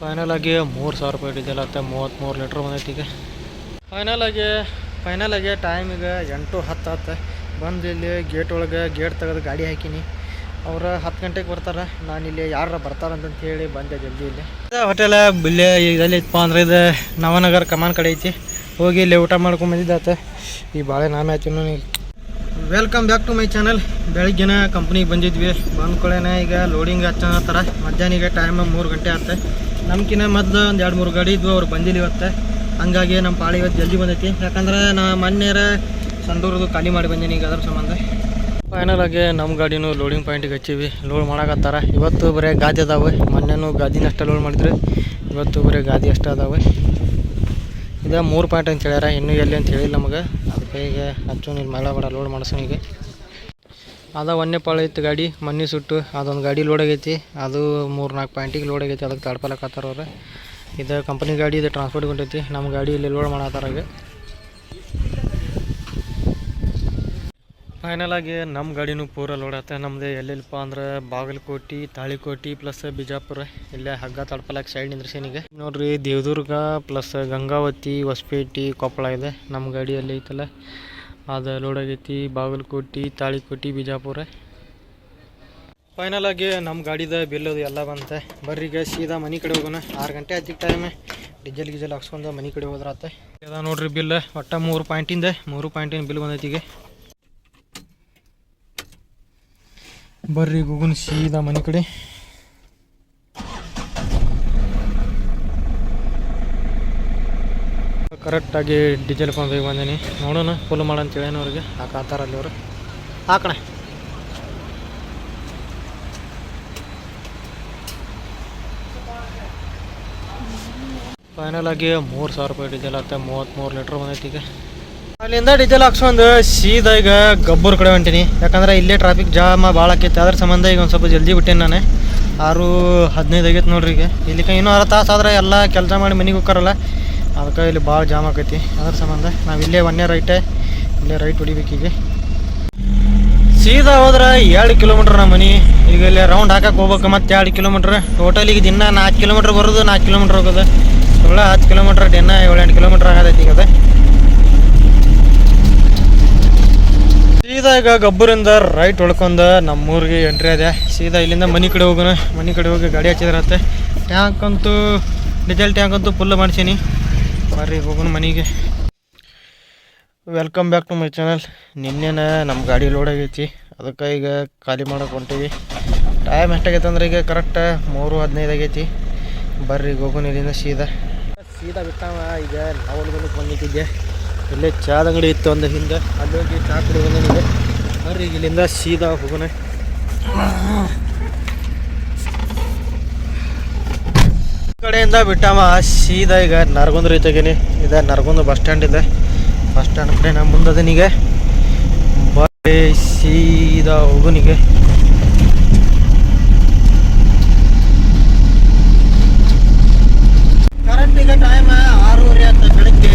Final ಆಗಿ ಮೂರು ಸಾವಿರ ರೂಪಾಯಿ ಡೀಸೆಲ್ ಅತ್ತೆ ಮೂವತ್ತ್ಮೂರು ಲೀಟ್ರ್ ಬಂದೈತಿ ಈಗ ಫೈನಲ್ ಆಗಿ ಫೈನಲ್ ಆಗಿ ಟೈಮ್ ಈಗ ಎಂಟು ಹತ್ತು ಹತ್ತು ಬಂದು ಇಲ್ಲಿ ಗೇಟ್ ಒಳಗೆ ಗೇಟ್ ತೆಗೆದು ಗಾಡಿ ಹಾಕಿನಿ. ಅವ್ರು ಹತ್ತು ಗಂಟೆಗೆ ಬರ್ತಾರೆ, ನಾನು ಇಲ್ಲಿ ಯಾರು ಬರ್ತಾರಂತ ಹೇಳಿ ಬಂದೆ ಜಲ್ದಿ ಇಲ್ಲಿ. ಹೋಟೆಲ ಬಿಲ್ಲೆ ಇದರಲ್ಲಿ ಇತ್ತಪ್ಪ ಅಂದ್ರೆ ಇದು ನವನಗರ ಕಮಾನ್ ಕಡೆ ಐತಿ. ಹೋಗಿ ಇಲ್ಲಿ ಊಟ ಮಾಡ್ಕೊಂಡು ಬಂದಿದ್ದಾತ ಈ ಬಾಳೆ ನಾಮೆ ಆಯ್ತು welcome back to my channel ಬೆಳಿಗ್ಗೆನ ಕಂಪ್ನಿಗೆ ಬಂದಿದ್ವಿ. ಬಂದ್ಕೊಳ್ಳೇನ ಈಗ ಲೋಡಿಂಗ್ ಹಚ್ಚನತ್ತಾರ ಮಧ್ಯಾಹ್ನ ಈಗ ಟೈಮ್ ಮೂರು ಗಂಟೆ ಆತ. ನಮ್ಕಿನ್ನ ಮೊದಲು ಒಂದು ಎರಡು ಮೂರು ಗಾಡಿ ಇದ್ವು, ಅವ್ರು ಬಂದಿಲ್ಲ ಇವತ್ತು. ಹಂಗಾಗಿ ನಮ್ಮ ಪಾಳಿ ಇವತ್ತು ಜಲ್ದಿ ಬಂದೈತಿ. ಯಾಕಂದ್ರೆ ನಾ ಮೊನ್ನೆರ ಸಂಡೂರದು ಖಾಲಿ ಮಾಡಿ ಬಂದೀನಿ ಈಗ ಅದ್ರ ಸಂಬಂಧ. ಫೈನಲ್ ಆಗಿ ನಮ್ಮ ಗಾಡಿನೂ ಲೋಡಿಂಗ್ ಪಾಯಿಂಟಿಗೆ ಹಚ್ಚೀವಿ. ಲೋಡ್ ಮಾಡಕತ್ತಾರ. ಇವತ್ತು ಬರೀ ಗಾದಿ ಅದಾವೆ. ಮೊನ್ನೆನೂ ಗಾದಿನ ಅಷ್ಟೇ ಲೋಡ್ ಮಾಡಿದ್ರು. ಇವತ್ತು ಬರೀ ಗಾದಿ ಅಷ್ಟೇ ಅದಾವೆ. ಇದು ಮೂರು ಪಾಯಿಂಟ್ ಅಂತ ಹೇಳ್ಯಾರ. ಇನ್ನೂ ಎಲ್ಲಿ ಅಂತ ಹೇಳಿಲ್ಲ ನಮಗೆ. ಅದಕ್ಕೆ ಈಗ ಹಚ್ಚು ನೀನು ಮಳೆ ಬೇಡ ಲೋಡ್ ಮಾಡ್ಸೋಣ ಈಗ. ಅದ ಒಂದೇ ಐತಿ ಗಾಡಿ ಮಣ್ಣಿ ಸುಟ್ಟು, ಅದೊಂದು ಗಾಡಿ ಲೋಡ್ ಆಗೈತಿ. ಅದು ಮೂರು ನಾಲ್ಕು ಪಾಯಿಂಟಿಗೆ ಲೋಡ್ ಆಗೈತಿ, ಅದಕ್ಕೆ ತಡ್ಪಲಕತ್ತಾರ ಅವ್ರು. ಇದು ಕಂಪ್ನಿ ಗಾಡಿ, ಇದು ಟ್ರಾನ್ಸ್ಪೋರ್ಟ್ ಹೊಂಟೈತಿ. ನಮ್ಮ ಗಾಡಿ ಇಲ್ಲಿ ಲೋಡ್ ಮಾಡತ್ತಾರ ಈಗ. ಫೈನಲ್ ಆಗಿ ನಮ್ಮ ಗಾಡಿನೂ ಪೂರ ಲೋಡ್ ಆತ. ನಮ್ಮದು ಎಲ್ಲೆಲ್ಲಪ್ಪ ಅಂದ್ರೆ ಬಾಗಲಕೋಟೆ, ತಾಳಿಕೋಟೆ ಪ್ಲಸ್ ಬಿಜಾಪುರ. ಇಲ್ಲೇ ಹಗ್ಗ ತಡ್ಪಲಕ್ಕೆ ಸೈಡ್ ನಿಂದ್ರಸೇನಿಗೆ ನೋಡ್ರಿ, ದೇವದುರ್ಗ ಪ್ಲಸ್ ಗಂಗಾವತಿ, ಹೊಸಪೇಟೆ, ಕೊಪ್ಪಳ ಇದೆ. ನಮ್ಮ ಗಾಡಿಯಲ್ಲಿ ಐತಲ್ಲ. ಅದು ಲೋಡ್ ಆಗೈತಿ ಬಾಗಲಕೋಟೆ, ತಾಳಿಕೋಟೆ, ಬಿಜಾಪುರ. ಫೈನಲ್ ಆಗಿ ನಮ್ಮ ಗಾಡಿದ ಬಿಲ್ ಅದು ಎಲ್ಲ ಬಂತೆ. ಬರ್ರಿ ಈಗ ಸೀದಾ ಮನೆ ಕಡೆ ಹೋಗೋಣ. ಆರು ಗಂಟೆ ಆಯ್ತು ಟೈಮ್ ಡೀಸೆಲ್ ಗೀಸೆಲ್ ಹಾಕ್ಸ್ಕೊಂಡು ಮನೆ ಕಡೆ ಹೋದ್ರಾತ. ಅದ ನೋಡ್ರಿ ಬಿಲ್ ಒಟ್ಟ ಮೂರು ಪಾಯಿಂಟಿಂದ ಮೂರು ಪಾಯಿಂಟಿನ ಬಿಲ್ ಬಂದೈತಿ ಈಗ. ಬರ್ರಿ ಗುಗುನ್ ಸೀದಾ ಮನೆ ಕಡೆ. ಕರೆಕ್ಟಾಗಿ ಡೀಸೆಲ್ ಪಂಪಿಗೆ ಬಂದೀನಿ. ನೋಡೋಣ ಫುಲ್ ಮಾಡಂತೇಳಿ ಅವ್ರಿಗೆ. ಹಾಕಾತಾರ ಅಲ್ಲಿ ಅವರು. ಹಾಕಣ ಫೈನಲ್ ಆಗಿ ಮೂರು ಸಾವಿರ ರೂಪಾಯಿ ಡೀಸೆಲ್ ಆಗ್ತದೆ ಮೂವತ್ತ್ಮೂರು ಲೀಟ್ರ್ ಬಂದೈತಿ ಈಗ. ಅಲ್ಲಿಂದ ಡೀಸೆಲ್ ಹಾಕ್ಸ್ಕೊಂಡು ಸೀದಾ ಈಗ ಗಬ್ಬರ್ ಕಡೆ ಹೊಂಟೀನಿ. ಯಾಕಂದ್ರೆ ಇಲ್ಲೇ ಟ್ರಾಫಿಕ್ ಜಾಮ್ ಭಾಳ ಆಕೈತಿ. ಅದ್ರ ಸಂಬಂಧ ಈಗ ಒಂದು ಸ್ವಲ್ಪ ಜಲ್ದಿ ಬಿಟ್ಟೇನಿ ನಾನು. ಆರು ಹದಿನೈದು ಆಗೈತೆ ನೋಡ್ರಿ ಈಗ. ಇಲ್ಲಿಕ ಇನ್ನೂ ಅರ್ಧ ತಾಸು ಆದ್ರೆ ಎಲ್ಲ ಕೆಲಸ ಮಾಡಿ ಮನೆಗೆ ಹೋಗ್ತಾರಲ್ಲ ಅದಕ್ಕೆ ಇಲ್ಲಿ ಭಾಳ ಜಾಮ್ ಆಕೈತಿ. ಅದ್ರ ಸಂಬಂಧ ನಾವು ಇಲ್ಲೇ ಒನ್ನೇ ರೈಟೇ, ಇಲ್ಲೇ ರೈಟ್ ಹೊಡಿಬೇಕೀಗ ಸೀದಾ ಹೋದ್ರೆ ಎರಡು ಕಿಲೋಮೀಟ್ರ್ ನಮ್ಮ ಮನೆ. ಈಗ ಇಲ್ಲಿ ರೌಂಡ್ ಹಾಕಕ್ಕೆ ಹೋಗ್ಬೇಕು ಮತ್ತೆ ಎರಡು ಕಿಲೋಮೀಟ್ರ್ ಟೋಟಲ್ ಈಗ ದಿನ ನಾಲ್ಕು ಕಿಲೋಮೀಟ್ರ್ ಬರೋದು ನಾಲ್ಕು ಕಿಲೋಮೀಟ್ರ್ ಹೋಗೋದು. ಸುಳ್ಳ ಹತ್ತು ಕಿಲೋಮೀಟ್ರ್ ದಿನ ಏಳೆಂಟು ಕಿಲೋಮೀಟ್ರ್ ಆಗತೈತಿ ಈಗ ಅದು. ಸೀದಾ ಈಗ ಗಬ್ಬರಿಂದ ರೈಟ್ ಹೊಳ್ಕೊಂಡು ನಮ್ಮೂರಿಗೆ ಎಂಟ್ರಿ ಅದೇ ಸೀದಾ ಇಲ್ಲಿಂದ ಮನೆ ಕಡೆ ಹೋಗೋಣ ಮನೆ ಕಡೆ ಹೋಗಿ ಗಾಡಿ ಹಚ್ಚಿದ್ರತ್ತೆ ಟ್ಯಾಂಕ್ ಅಂತೂ ಡೀಸೆಲ್ ಟ್ಯಾಂಕ್ ಅಂತೂ ಫುಲ್ ಮಾಡ್ಸೀನಿ. ಬರ್ರಿ, ಹೋಗೋಣ ಮನೆಗೆ. Welcome back to my channel ನಿನ್ನೆನ ನಮ್ಮ ಗಾಡಿ ಲೋಡ್ ಆಗೈತಿ. ಅದಕ್ಕೆ ಈಗ ಖಾಲಿ ಮಾಡೋಕೆ ಹೊಂಟೀವಿ. ಟೈಮ್ ಎಷ್ಟಾಗೈತೆ ಅಂದ್ರೆ ಈಗ ಕರೆಕ್ಟ್ ಮೂರು ಹದಿನೈದು ಆಗೈತಿ. ಬರ್ರಿ, ಹೋಗೋಣ ಇಲ್ಲಿಂದ ಸೀದಾ. ಸೀದಾ ಬಿಟ್ಟಾವ, ಈಗ ನಾವು ಬಂದು ಬಂದಿದ್ದೆ ಇಲ್ಲೇ ಚಾದ ಅಂಗಡಿ ಇತ್ತು ಒಂದು ಹಿಂದೆ. ಅಲ್ಲಿ ಹೋಗಿ ಚಾ ಕುಡಿ ಬಂದಿದ್ದೆ ಬರ್ರಿ, ಇಲ್ಲಿಂದ ಸೀದಾ ಹೋಗೋಣ. ಕಡೆಯಿಂದ ಬಿಟ್ಟಮ್ಮ ಸೀದಾ ಈಗ ನರಗುಂದ ರೀತಿಗೇನಿ ಇದೆ ನರಗುಂದ ಬಸ್ ಸ್ಟ್ಯಾಂಡ್ ಇದೆ. ಬಸ್ ಸ್ಟ್ಯಾಂಡ್ ಕಡೆ ನಮ್ಮ ಮುಂದದನಿಗೆ ಬರೀ ಸೀದಾ ಹೋಗುನಿಗೆ ಕರೆಂಟ್ ಈಗ ಟೈಮ್ ಆರೂವರೆ ಅಂತ ಬೆಳಗ್ಗೆ.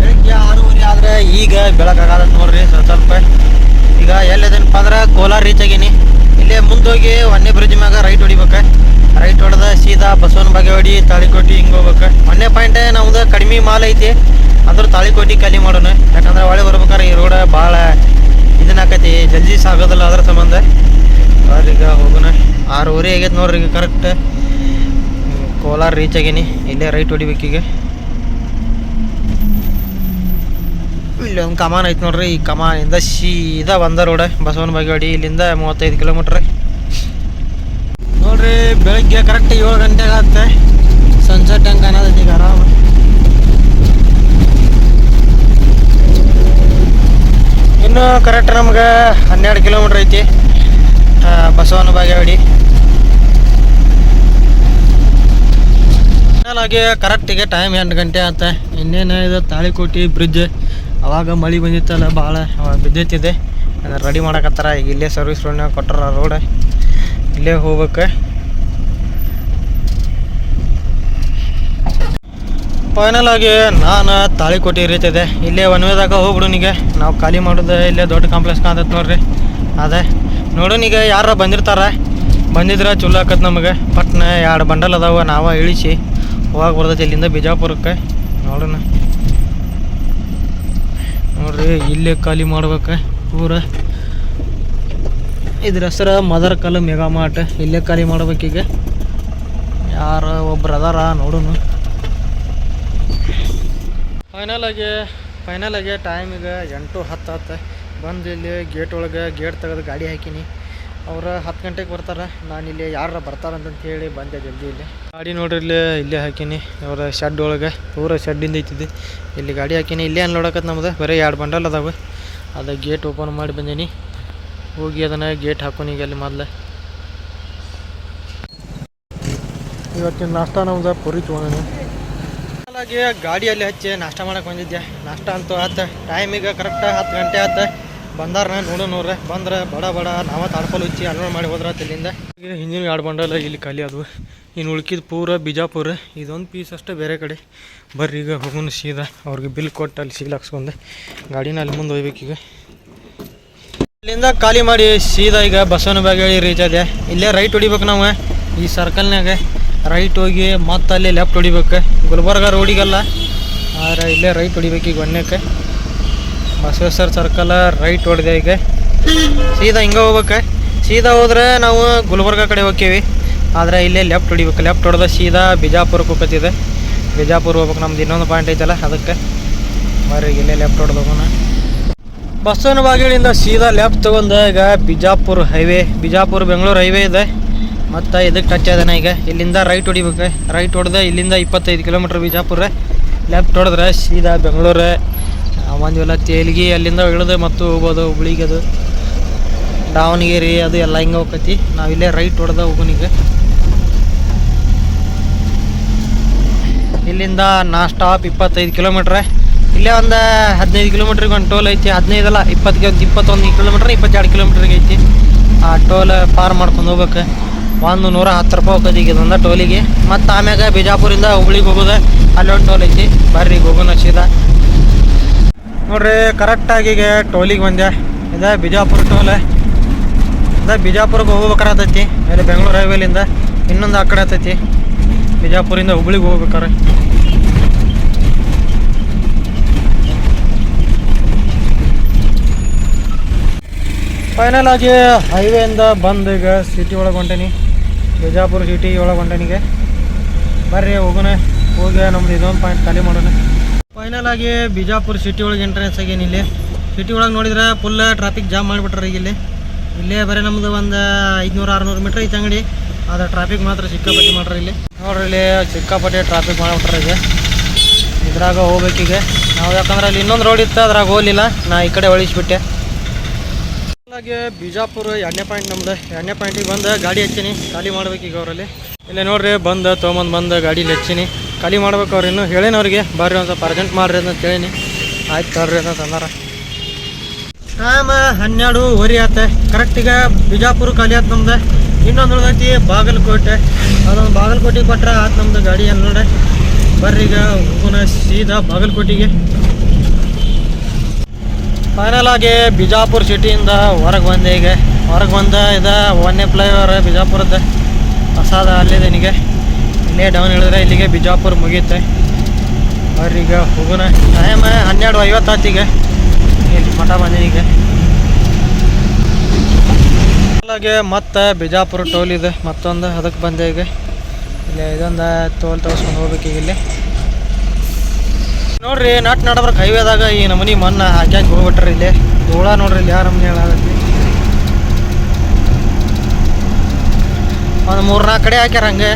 ಬೆಳಗ್ಗೆ ಆರೂವರೆ ಆದ್ರೆ ಈಗ ಬೆಳಕಾಗದ ನೋಡ್ರಿ ಸ್ವಲ್ಪ ಈಗ ಎಲ್ಲಿದೇನಪ್ಪ ಅಂದ್ರೆ ಕೋಲಾರ ರೀಚ್ ಆಗೀನಿ ಇಲ್ಲೇ ಮುಂದೋಗಿ ಒಂದೇ ಬ್ರಿಡ್ಜ್ ಮ್ಯಾಗ ರೈಟ್ ಹೊಡಿಬೇಕು. ರೈಟ್ ಹೊಡೆದ, ಸೀದಾ ಬಸವನ ಬಾಗೇವಾಡಿ ತಾಳಿಕೋಟಿ ಹಿಂಗೆ ಹೋಗ್ಬೇಕು. ಮೊನ್ನೆ ಪಾಯಿಂಟ್ ನಮ್ದು ಕಡಿಮೆ ಮಾಲ್ ಐತಿ. ಅಂದ್ರೆ ತಾಳಿಕೋಟಿ ಖಾಲಿ ಮಾಡೋಣ. ಯಾಕಂದ್ರೆ ಒಳಗೆ ಬರ್ಬೇಕಾದ್ರೆ ಈ ರೋಡ ಭಾಳ ಇದನ್ನಾಕೈತಿ ಜಲ್ದಿ ಸಾಗೋದಿಲ್ಲ ಅದ್ರ ಸಂಬಂಧ. ಈಗ ಹೋಗೋಣ. ಆರೂವರೆ ಆಗೈತೆ ನೋಡ್ರಿ ಈಗ ಕರೆಕ್ಟ್ ಕೋಲಾರ ರೀಚ್ ಆಗೀನಿ. ಇಲ್ಲೇ ರೈಟ್ ಹೊಡಿಬೇಕೀಗ ಇಲ್ಲಿ ಒಂದು ಕಮಾನ್ ಐತೆ ನೋಡ್ರಿ. ಈ ಕಮಾನಿಂದ ಸೀದಾ ಬಂದ ರೋಡ ಬಸವನ ಬಾಗೇವಾಡಿ ಇಲ್ಲಿಂದ ಮೂವತ್ತೈದು ಕಿಲೋಮೀಟ್ರ್ ನೋಡ್ರಿ, ಬೆಳಗ್ಗೆ ಕರೆಕ್ಟ್ ಏಳು ಗಂಟೆಗೆ ಆಗುತ್ತೆ ಸನ್ಸೆಟ್ ಹಂಗೆ ಅನ್ನೋದೈತಿ ಈಗ ಆರಾಮ. ಇನ್ನು ಕರೆಕ್ಟ್ ನಮ್ಗೆ ಹನ್ನೆರಡು ಕಿಲೋಮೀಟ್ರ್ ಐತಿ ಬಸವನ ಬಾಗೇವಾಡಿ. ಹಾಗೆ ಕರೆಕ್ಟಿಗೆ ಟೈಮ್ ಎಂಟು ಗಂಟೆ ಆತ ಇನ್ನೇನು ಇದು ತಾಳಿಕೋಟಿ ಬ್ರಿಡ್ಜ್ ಅವಾಗ ಮಳೆ ಬಂದಿತ್ತಲ್ಲ ಭಾಳ ಅವಾಗ ಬಿದ್ದೈತಿದೆ. ರೆಡಿ ಮಾಡಕತ್ತಾರ. ಈಗ ಇಲ್ಲೇ ಸರ್ವಿಸ್ ರೋಡ್ನಾಗ ಕೊಟ್ಟಾರ ರೋಡ್ ಇಲ್ಲೇ ಹೋಗ್ಬೇಕು. ಫೈನಲ್ ಆಗಿ ನಾನು ತಾಳಿಕೋಟೆ ರೀತಿದೆ ಇಲ್ಲೇ ಒನ್ ವೇದಾಗ ಹೋಗ್ಬಿಡುನಿಗೆ ನಾವು ಖಾಲಿ ಮಾಡೋದು ಇಲ್ಲೇ ದೊಡ್ಡ ಕಾಂಪ್ಲೆಕ್ಸ್ ಕಾಣ್ತೈತೆ ನೋಡ್ರಿ. ಅದೇ. ನೋಡು ಈಗ ಯಾರ ಬಂದಿರ್ತಾರೆ? ಬಂದಿದ್ರೆ ಚಲೋ ಆಕತ್ ನಮಗೆ. ಪಟ್ನ ಎರಡು ಬಂಡಲ್ ಅದಾವ, ನಾವ ಇಳಿಸಿ ಹೋಗಕ್ಕೆ ಬರ್ತೈತಿ ಇಲ್ಲಿಂದ ಬಿಜಾಪುರಕ್ಕೆ. ನೋಡೋಣ. ನೋಡ್ರಿ, ಇಲ್ಲೇ ಖಾಲಿ ಮಾಡ್ಬೇಕು ಊರ. ಇದ್ರ ಹೆಸರು ಮದರ್ ಕಲ್ ಮೆಗಾ ಮಾರ್ಟ್. ಇಲ್ಲೇ ಖಾಲಿ ಮಾಡ್ಬೇಕೀಗ ಯಾರು ಒಬ್ರು ಅದಾರ, ನೋಡೋಣ. ಫೈನಲ್ ಆಗಿ ಫೈನಲ್ ಆಗಿ ಟೈಮ್ ಈಗ ಎಂಟು ಹತ್ತು ಹತ್ತು ಬಂದು ಇಲ್ಲಿ ಗೇಟ್ ಒಳಗೆ ಗೇಟ್ ತೆಗೆದು ಗಾಡಿ ಹಾಕಿನಿ. ಅವ್ರು ಹತ್ತು ಗಂಟೆಗೆ ಬರ್ತಾರೆ. ನಾನು ಇಲ್ಲಿ ಯಾರ ಅಂತಂತ ಹೇಳಿ ಬಂದೆ ಜಲ್ದಿ ಇಲ್ಲಿ. ಗಾಡಿ ನೋಡ್ರಿ ಇಲ್ಲಿ, ಇಲ್ಲೇ ಹಾಕೀನಿ. ಅವರ ಶೆಡ್ ಒಳಗೆ, ಪೂರ ಶೆಡ್ಡಿಂದ ಐತಿದ್ದು ಇಲ್ಲಿ ಗಾಡಿ ಹಾಕೀನಿ. ಇಲ್ಲೇ ಅನ್ಲೋಡಕತ್ ನಮ್ದು. ಬರೀ ಎರಡು ಬಂಡಲ್ ಅದಾವೆ. ಅದು ಗೇಟ್ ಓಪನ್ ಮಾಡಿ ಬಂದೀನಿ. ಹೋಗಿ ಅದನ್ನು ಗೇಟ್ ಹಾಕೋನಿ ಈಗ ಅಲ್ಲಿ ಮೊದಲೇ. ಇವತ್ತಿನ ನಾಷ್ಟ ನಮ್ದು ಪುರಿ ತೊಗೊಂಡಿನಿ. ಹಾಗಾಗಿ ಗಾಡಿಯಲ್ಲಿ ಹಚ್ಚಿ ನಾಷ್ಟ ಮಾಡಕ್ಕೆ ಬಂದಿದ್ದೆ ನಾಷ್ಟ ಅಂತೂ ಆತ. ಟೈಮಿಗೆ ಕರೆಕ್ಟ್ ಹತ್ತು ಗಂಟೆ ಆತ. ಬಂದಾರ ನೋಡು ನೋಡ್ರೆ. ಬಂದ್ರೆ ಬಡ ಬಡ, ನಾವ ತಾಡ್ಕೊಲ್ ಹಚ್ಚಿ ಅನ್ಲೋಡ್ ಮಾಡಿ ಹೋದ್ರ ಇಲ್ಲಿಂದ. ಹಿಂದಿನ ಎರಡು ಬಂಡಲ್ಲ ಇಲ್ಲಿ ಖಾಲಿ ಅದು ಇನ್ನು ಉಳ್ಕಿದ ಪೂರ ಬಿಜಾಪುರ. ಇದೊಂದು ಪೀಸ್ ಅಷ್ಟೇ ಬೇರೆ ಕಡೆ. ಬರ್ರಿ ಈಗ ಹೋಗೋನು ಸೀದಾ. ಅವ್ರಿಗೆ ಬಿಲ್ ಕೊಟ್ಟು ಅಲ್ಲಿ ಸೀಲ್ ಹಾಕ್ಸ್ಕೊಂಡೆ. ಗಾಡಿನ ಅಲ್ಲಿ ಮುಂದೆ ಹೋಗ್ಬೇಕೀಗ ಇಲ್ಲಿಂದ ಖಾಲಿ ಮಾಡಿ ಸೀದಾ ಈಗ ಬಸವನ ಬಾಗೇಳಿ ರೀಚ್ ಆದೆ ಇಲ್ಲೇ ರೈಟ್ ಹೊಡಿಬೇಕು ನಾವು ಈ ಸರ್ಕಲ್ನಾಗ ರೈಟ್ ಹೋಗಿ ಮತ್ತೆ ಅಲ್ಲಿ ಲೆಫ್ಟ್ ಹೊಡಿಬೇಕು. ಗುಲ್ಬರ್ಗ ರೋಡಿಗಲ್ಲ ಆದರೆ ಇಲ್ಲೇ ರೈಟ್ ಹೊಡಿಬೇಕು ಈಗ ಒನ್ಯಕ್ಕೆ ಬಸವೇಶ್ವರ ಸರ್ಕಲ್ ರೈಟ್ ಹೊಡೆದೆ ಈಗ. ಸೀದಾ ಹಿಂಗೆ ಹೋಗ್ಬೇಕು. ಸೀದಾ ಹೋದ್ರೆ ನಾವು ಗುಲ್ಬರ್ಗ ಕಡೆ ಹೋಗ್ತೀವಿ. ಆದರೆ ಇಲ್ಲೇ ಲೆಫ್ಟ್ ಹೊಡಿಬೇಕು. ಲೆಫ್ಟ್ ಹೊಡೆದ ಸೀದಾ ಬಿಜಾಪುರಕ್ಕೆ ಹೋಗತ್ತಿದೆ ಬಿಜಾಪುರ ಹೋಗ್ಬೇಕು. ನಮ್ದು ಇನ್ನೊಂದು ಪಾಯಿಂಟ್ ಐತಲ್ಲ ಅದಕ್ಕೆ. ಬರ್ರಿ, ಇಲ್ಲೇ ಲೆಫ್ಟ್ ಹೊಡೆದೋಗೋಣ ಬಸ್ಸನ ಬಾಗಿಲಿಂದ ಸೀದಾ ಲೆಫ್ಟ್ ತಗೊಂಡ ಈಗ ಬಿಜಾಪುರ ಹೈವೇ ಬಿಜಾಪುರ, ಬೆಂಗಳೂರು ಹೈವೇ ಇದೆ. ಮತ್ತು ಇದಕ್ಕೆ ಟಚ್ ಆದನ ಈಗ. ಇಲ್ಲಿಂದ ರೈಟ್ ಹೊಡಿಬೇಕು. ರೈಟ್ ಹೊಡೆದ ಇಲ್ಲಿಂದ ಇಪ್ಪತ್ತೈದು ಕಿಲೋಮೀಟ್ರ್ ಬಿಜಾಪುರ. ಲೆಫ್ಟ್ ಹೊಡೆದ್ರೆ ಸೀದಾ ಬೆಂಗಳೂರು. ಒಂದಿವೆಲ್ಲ ತೇಲ್ಗಿ ಅಲ್ಲಿಂದ ಇಳಿದು ಮತ್ತು ಹೋಗ್ಬೋದು ಅದು ದಾವಣಗೆರೆ ಅದು ಎಲ್ಲ ಹಿಂಗೆ ಹೋಗ್ತೈತಿ. ನಾವು ಇಲ್ಲೇ ರೈಟ್ ಹೊಡೆದ ಹೋಗೋನಿಗೆ ಇಲ್ಲಿಂದ ನಾ ಸ್ಟಾಪ್ ಇಪ್ಪತ್ತೈದು ಕಿಲೋಮೀಟ್ರ್ ಇಲ್ಲೇ ಒಂದು ಹದಿನೈದು ಕಿಲೋಮೀಟ್ರಿಗೆ ಒಂದು ಟೋಲ್ ಐತಿ. ಹದಿನೈದಲ್ಲ ಇಪ್ಪತ್ತು ಇಪ್ಪತ್ತೊಂದು ಕಿಲೋಮೀಟ್ರ್ ಇಪ್ಪತ್ತೆರಡು ಕಿಲೋಮೀಟ್ರಿಗೆ ಐತಿ. ಆ ಟೋಲ್ ಪಾರ್ ಮಾಡ್ಕೊಂಡು ಹೋಗ್ಬೇಕು. ಒಂದು ನೂರ ಹತ್ತು ರೂಪಾಯಿ ಹೋಗೋದು ಈಗ ಇದೊಂದು ಟೋಲಿಗೆ. ಮತ್ತು ಆಮ್ಯಾಗ ಬಿಜಾಪುರಿಂದ ಹುಬ್ಳಿಗೆ ಹೋಗೋದೆ ಅಲ್ಲೊಂದು ಟೋಲ್ ಐತಿ. ಬರ್ರಿ ಹೋಗೋಣ ಸೀದಾ. ನೋಡ್ರಿ ಕರೆಕ್ಟಾಗಿ ಈಗ ಟೋಲಿಗೆ ಬಂದೆ. ಇದೆ ಬಿಜಾಪುರ ಟೋಲ್. ಅದ ಬಿಜಾಪುರಕ್ಕೆ ಹೋಗ್ಬೇಕಾರತೈತಿ ಮೇಲೆ ಬೆಂಗಳೂರು ಹೈವೇಲಿಂದ ಇನ್ನೊಂದು ಆ ಕಡೆ ಆತೈತಿ. ಬಿಜಾಪುರಿಂದ ಹುಬ್ಳಿಗೆ ಹೋಗ್ಬೇಕಾರೆ. ಫೈನಲ್ ಆಗಿ ಹೈವೇಯಿಂದ ಬಂದು ಈಗ ಸಿಟಿ ಒಳಗೆ ಹೊಂಟೇನಿ. ಬಿಜಾಪುರ ಸಿಟಿ ಒಳಗೊಂಡನಿಗೆ ಬರ್ರಿ ಹೋಗೋಣ, ಹೋಗಿ ನಮ್ದು ಇದೊಂದು ಪಾಯಿಂಟ್ ಖಾಲಿ ಮಾಡೋಣ. ಫೈನಲ್ ಆಗಿ ಬಿಜಾಪುರ ಸಿಟಿ ಒಳಗೆ ಎಂಟ್ರೆನ್ಸ್ ಆಗೇನಿ ಇಲ್ಲಿ. ಸಿಟಿ ಒಳಗೆ ನೋಡಿದ್ರೆ ಫುಲ್ ಟ್ರಾಫಿಕ್ ಜಾಮ್ ಮಾಡಿಬಿಟ್ರೆ ಈಗ ಇಲ್ಲಿ. ಇಲ್ಲೇ ಬರೀ ನಮ್ದು ಒಂದು ಐದುನೂರು, ಆರುನೂರು ಮೀಟ್ರ್ ಐತೆ ಅಂಗಡಿ. ಆದರೆ ಟ್ರಾಫಿಕ್ ಮಾತ್ರ ಸಿಕ್ಕಾಪಟ್ಟೆ ಮಾಡ್ರಿ ಇಲ್ಲಿ. ನೋಡ್ರಿ ಇಲ್ಲಿ ಸಿಕ್ಕಾಪಟ್ಟೆ ಟ್ರಾಫಿಕ್ ಮಾಡಿಬಿಟ್ರೆ ಈಗ. ಇದ್ರಾಗ ಹೋಗ್ಬೇಕೀಗ. ನಾವು ಯಾಕಂದ್ರೆ ಅಲ್ಲಿ ಇನ್ನೊಂದು ರೋಡ್ ಇತ್ತು, ಅದ್ರಾಗ ಹೋಗಲಿಲ್ಲ. ನಾ ಈ ಕಡೆ ಒಳಿಸ್ಬಿಟ್ಟೆ ಹಾಗೆ ಬಿಜಾಪುರ ಎರಡನೇ ಪಾಯಿಂಟ್ ನಮ್ದು ಎರಡನೇ ಪಾಯಿಂಟಿಗೆ ಬಂದು ಗಾಡಿ ಹಚ್ಚೀನಿ. ಖಾಲಿ ಮಾಡ್ಬೇಕು ಈಗ ಅವರಲ್ಲಿ. ಇಲ್ಲೇ ನೋಡ್ರಿ, ಬಂದು, ತೊಗೊಂಬಂದು, ಬಂದು, ಗಾಡೀಲಿ ಹಚ್ಚೀನಿ. ಖಾಲಿ ಮಾಡ್ಬೇಕು ಅವ್ರು ಇನ್ನೂ. ಹೇಳಿನ ಅವ್ರಿಗೆ ಬರ್ರಿ ಒಂದು ಸ್ವಲ್ಪ ಅರ್ಜೆಂಟ್ ಮಾಡ್ರಿ ಅಂತ ಹೇಳೀನಿ ಆಯ್ತು ತರ್ರಿ ಅಂತ ತಂದಾರ. ಟೈಮ್ ಹನ್ನೆರಡುವರೆ ಆತ. ಕರೆಕ್ಟ್ ಈಗ ಬಿಜಾಪುರ ಖಾಲಿ ಆಯ್ತು ನಮ್ದು. ಇನ್ನೊಂದು ಉಳ್ದೈತಿ ಬಾಗಲಕೋಟೆ. ಅದೊಂದು ಬಾಗಲಕೋಟೆಗೆ ಕೊಟ್ರೆ ಆಯ್ತು ನಮ್ದು ಗಾಡಿ ಅಲ್ಲಿ ನೋಡಿ ಬರ್ರಿ ಈಗ ಹೋಗೋಣ ಸೀದಾ ಬಾಗಲಕೋಟೆಗೆ. ಫೈನಲ್ ಆಗಿ ಬಿಜಾಪುರ ಸಿಟಿಯಿಂದ ಹೊರಗೆ ಬಂದೆ ಈಗ. ಹೊರಗೆ ಬಂದ ಇದು ಒಂದನೇ ಫ್ಲೈಓವರ್ ಬಿಜಾಪುರದ. ಹೊಸಾದ ಅಲ್ಲಿದೆ ನಿನಗೆ ಇಲ್ಲೇ ಡೌನ್ ಹೇಳಿದ್ರೆ ಇಲ್ಲಿಗೆ ಬಿಜಾಪುರ ಮುಗಿಯುತ್ತೆ. ಅವ್ರೀಗ ಹೋಗೋಣ. ಟೈಮ್ ಹನ್ನೆರಡು ಐವತ್ತಾತಿಗೆ ಇಲ್ಲಿ ಮಠ ಈಗ. ಹಾಗೆ ಮತ್ತೆ ಬಿಜಾಪುರ ಟೋಲ್ ಇದೆ. ಮತ್ತೊಂದು ಅದಕ್ಕೆ ಬಂದೆ ಈಗ. ಇಲ್ಲೇ ಇದೊಂದು ಟೋಲ್ ತೋರಿಸ್ಕೊಂಡು ಹೋಗ್ಬೇಕು ಇಲ್ಲಿ. ನೋಡ್ರಿ, ನಟ್ ನಡಬ್ರಕ್ ಹೈವೇದಾಗ ಈ ನಮನಿ ಮಣ್ಣ ಹಾಕ್ಯಾಕ ಹೋಗ್ಬಿಟ್ರಿ ಇಲ್ಲಿ. ಧೂಳ ನೋಡ್ರಿ ಇಲ್ಲಿ ಯಾರ ನಮ್ನಿ ಹೇಳಾಗತ್ತಿ ಒಂದು ಮೂರು ನಾಲ್ಕು ಕಡೆ ಹಾಕ್ಯಾರ ಹಂಗೆ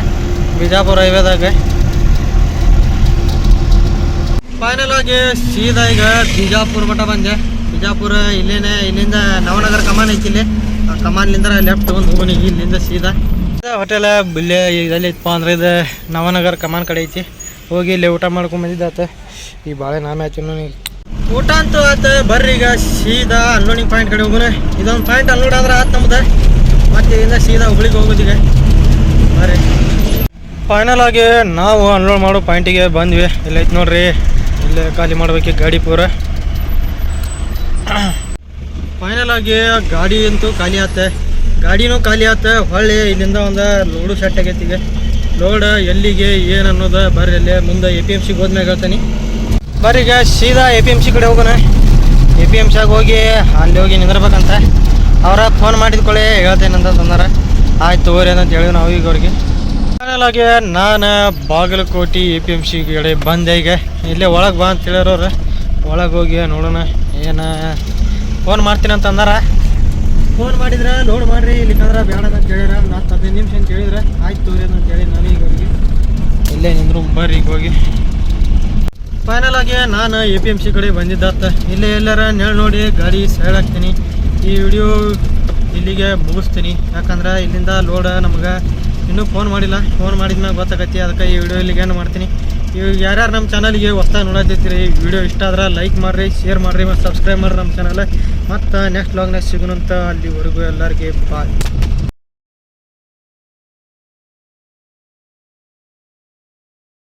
ಬಿಜಾಪುರ ಹೈವೇದಾಗ ಫೈನಲ್ ಆಗಿ ಸೀದಾ ಈಗ ಬಿಜಾಪುರ ಮಠ ಬಂದೆ. ಬಿಜಾಪುರ ಇಲ್ಲೇನೆ, ಇಲ್ಲಿಂದ ನವನಗರ ಕಮಾನ್ ಐತಿ ಇಲ್ಲಿ. ಆ ಕಮಾನ್ಲಿಂದ ಲೆಫ್ಟ್ ಒಂದು ಹೋಗಿ ಇಲ್ಲಿಂದ ಸೀದಾ. ಹೋಟೆಲ್ ಬಿಲ್ಲೆ ಇದಲ್ಲಿ ಇತ್ತಪ್ಪ ಅಂದ್ರೆ ಇದು ನವನಗರ ಕಮಾನ್ ಕಡೆ ಐತಿ. ಹೋಗಿ ಇಲ್ಲಿ ಊಟ ಮಾಡ್ಕೊಂಡ್ ಬಂದಿದ್ದಾತ. ಈ ಬಾಳೆ ನಾ ಆಯ್ತು ಊಟ ಅಂತೂ ಆತ ಬರ್ರಿ ಈಗ ಸೀದಾ ಅನ್ಲೋಡಿಂಗ್ ಪಾಯಿಂಟ್ ಕಡೆ ಹೋಗೋಣ. ಇದೊಂದು ಪಾಯಿಂಟ್ ಅನ್ಲೋಡ್ ಆದ್ರೆ ಆತ ನಮ್ದು. ಮತ್ತೆ ಇಲ್ಲಿಂದ ಸೀದಾ ಹುಬ್ಳಿಗೆ ಹೋಗೋದೀಗ ಬರ್ರಿ. ಫೈನಲ್ ಆಗಿ ನಾವು ಅನ್ಲೋಡ್ ಮಾಡೋ ಪಾಯಿಂಟಿಗೆ ಬಂದ್ವಿ. ಇಲ್ಲೈತೆ ನೋಡ್ರಿ. ಇಲ್ಲೇ ಖಾಲಿ ಮಾಡ್ಬೇಕು ಗಾಡಿ ಪೂರ. ಫೈನಲ್ ಆಗಿ ಗಾಡಿ ಅಂತೂ ಖಾಲಿ ಆತ. ಗಾಡಿನೂ ಖಾಲಿ ಆತ. ಹೊಳ್ಳಿ ಇಲ್ಲಿಂದ ಒಂದು ಲೋಡು ಸೆಟ್ ಆಗೈತಿ ಲೋಡ್ ಎಲ್ಲಿಗೆ ಏನು ಅನ್ನೋದ ಬರ್ರಿ ಅಲ್ಲಿ, ಮುಂದೆ ಎ ಪಿ ಎಂ ಸಿಗೆ ಹೋದ್ಮ್ಯಾಗ ಹೇಳ್ತೀನಿ. ಬರ್ರಿ ಈಗ, ಸೀದಾ ಎ ಪಿ ಎಂ ಸಿ ಕಡೆ ಹೋಗೋಣ. ಎ ಪಿ ಎಂ ಸಿಗೆ ಹೋಗಿ, ಅಲ್ಲಿ ಹೋಗಿ ನಿಂದಿರ್ಬೇಕಂತ. ಅವ್ರ ಫೋನ್ ಮಾಡಿದ ಹೇಳ್ತೇನಂತ ತಂದಾರ ಆಯ್ತು ತಗೋರಿ ಅಂತ ಹೇಳಿ ನಾವು ಈಗ ಅವ್ರಿಗೆ. ಆಮೇಲೆ ನಾನು Bagalkote A P M C ಕಡೆ ಬಂದೆ ಈಗ. ಇಲ್ಲೇ ಒಳಗೆ ಬಾ ಅಂತ ಹೇಳಿರೋರು ಒಳಗೆ ಹೋಗಿ ನೋಡೋಣ, ಏನು ಫೋನ್ ಮಾಡ್ತೀನಿ ಅಂತ ಅಂದಾರ. ಫೋನ್ ಮಾಡಿದ್ರೆ? ಲೋಡ್ ಮಾಡ್ರಿ ಇಲ್ಲಿಕಂದ್ರೆ ಬೇಡ ಅಂತ ಕೇಳಿದ್ರೆ. ಹತ್ತು ಹದಿನೈದು ನಿಮಿಷ ಅಂತ ಹೇಳಿದ್ರೆ ಆಯ್ತು ತೋರಿ ಅಂತ ಹೇಳಿ ನಾನು ಈಗ ಹೋಗಿ ಇಲ್ಲೇ ನಿಂದ್ರು ಬರ್ರಿ ಈಗ ಹೋಗಿ. ಫೈನಲ್ ಆಗಿ ನಾನು ಎ ಪಿ ಎಂ ಸಿ ಕಡೆ ಬಂದಿದ್ದಾತ. ಇಲ್ಲೇ ಎಲ್ಲರ ನೆಳ ನೋಡಿ ಗಾಡಿ ಸೈಡ್ ಹಾಕ್ತೀನಿ. ಈ ವಿಡಿಯೋ ಇಲ್ಲಿಗೆ ಮುಗಿಸ್ತೀನಿ. ಯಾಕಂದ್ರೆ ಇಲ್ಲಿಂದ ಲೋಡ ನಮ್ಗೆ ಇನ್ನೂ ಫೋನ್ ಮಾಡಿಲ್ಲ. ಫೋನ್ ಮಾಡಿದ್ಮ್ಯಾಗ ಗೊತ್ತಾಗತ್ತಿ. ಅದಕ್ಕೆ ಈ ವಿಡಿಯೋ ಇಲ್ಲಿಗೆ ಏನು ಮಾಡ್ತೀನಿ. ಇವಾಗ ಯಾರ್ಯಾರು ನಮ್ಮ ಚಾನಲ್ಗೆ ಹೊಸ್ದಾಗಿ ನೋಡತ್ತಿರ್ತೀರಿ ಈ ವಿಡಿಯೋ ಇಷ್ಟ ಆದ್ರೆ ಲೈಕ್ ಮಾಡಿರಿ ಶೇರ್ ಮಾಡಿರಿ ಮತ್ತು ಸಬ್ಸ್ಕ್ರೈಬ್ ಮಾಡಿರಿ ನಮ್ಮ ಚಾನಲ್ ಮತ್ತು ನೆಕ್ಸ್ಟ್ ಲಾಗ್ನಾಗ ಸಿಗೋಣಂತ ಅಲ್ಲಿವರೆಗೂ ಎಲ್ಲರಿಗೆ ಬಾಯ್